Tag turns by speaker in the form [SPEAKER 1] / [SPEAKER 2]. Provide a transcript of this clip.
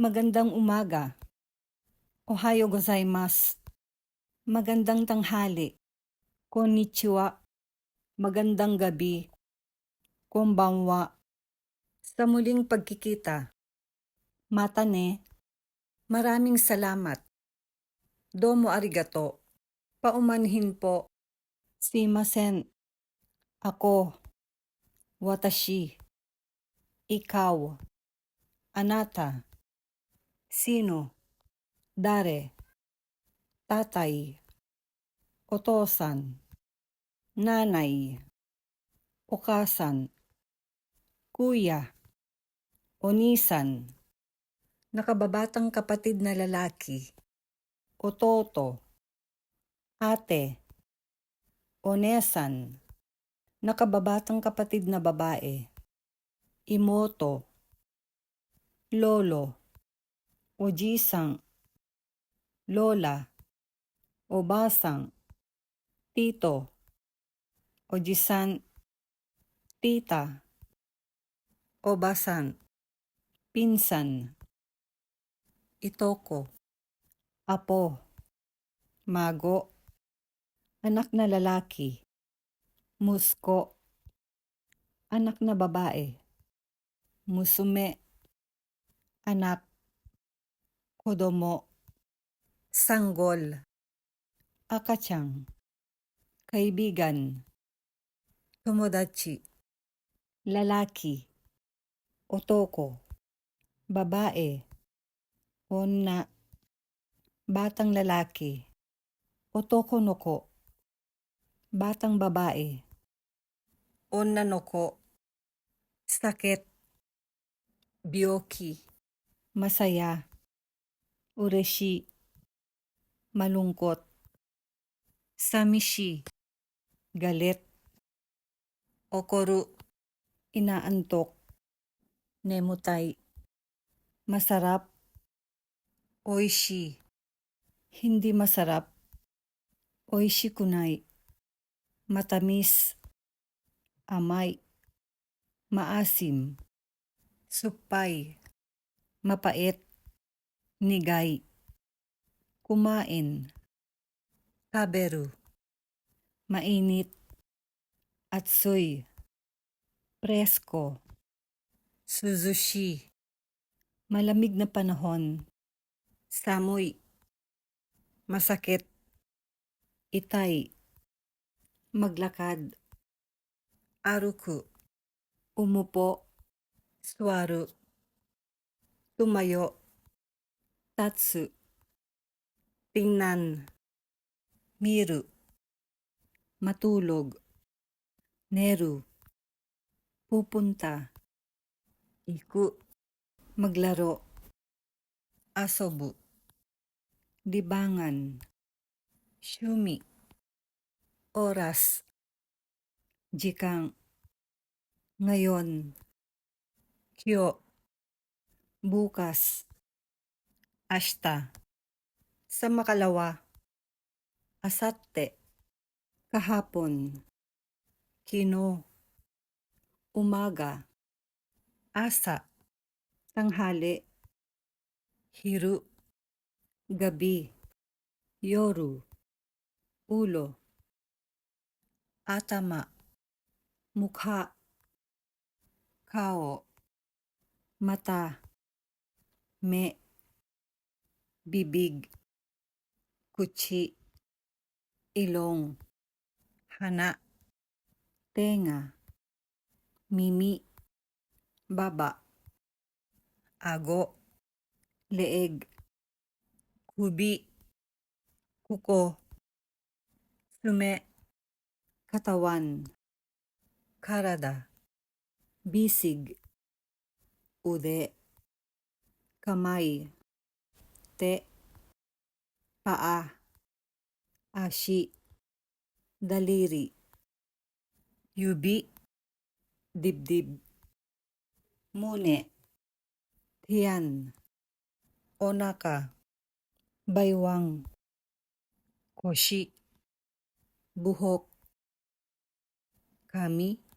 [SPEAKER 1] Magandang umaga. Ohayo gozaimasu. Magandang tanghali. Konnichiwa. Magandang gabi. Konbanwa. Sa muling pagkikita. Mata ne. Maraming salamat. Domo arigato. Paumanhin po. Simasen. Ako. Watashi. Ikaw. Anata. Sino? Dare. Tatay. Otosan. Nanay. Okasan. Kuya. Onisan. Nakababatang kapatid na lalaki. Ototo. Ate. Onesan. Nakababatang kapatid na babae. Imoto. Lolo. Ojisang. Lola. Obasang. Tito. Ojisan. Tita. Obasan. Pinsan. Itoko. Apo. Mago. Anak na lalaki. Musko. Anak na babae. Musume. Anak. Kodomo. Sanggol. Akachang. Kaibigan. Tomodachi. Lalaki. Otoko. Babae. Onna. Batang lalaki. Otoko noko. Batang babae. Onna noko. Sakit. Byoki. Masaya. Ureshi. Malungkot. Samishi. Galit. Okoru. Inaantok. Nemutay. Masarap. Oishi. Hindi masarap. Oishi kunai. Matamis. Amay. Maasim. Supay. Mapait. Nigay. Kumain. Taberu. Mainit. Atsoy. Presko. Suzushi. Malamig na panahon. Samoy. Masakit. Itay. Maglakad. Aruku. Umupo. Swaru. Tumayo. Tatsu. Tingnan. Miru. Matulog. Neru. Pupunta. Iku. Maglaro. Asobu. Libangan. Shumi. Oras. Jikang. Ngayon. Kyo. Bukas. Ashta. Sa makalawa. Asatte. Kahapon. Kino. Umaga. Asa. Tanghali. Hiru. Gabi. Yoru. Ulo. Atama. Mukha. Kao. Mata. Me. Bibig. Kuchi. Ilong. Hana. Tenga. Mimi. Baba. Ago. Leeg. Kubi. Kuko. Sume. Katawan. Karada. Bisig. Ude. Kamay. Te. Paa. Ashi. Daliri. Yubi. Dibdib. Mune. Tiyan. Onaka. Baywang. Koshi. Buhok. Kami.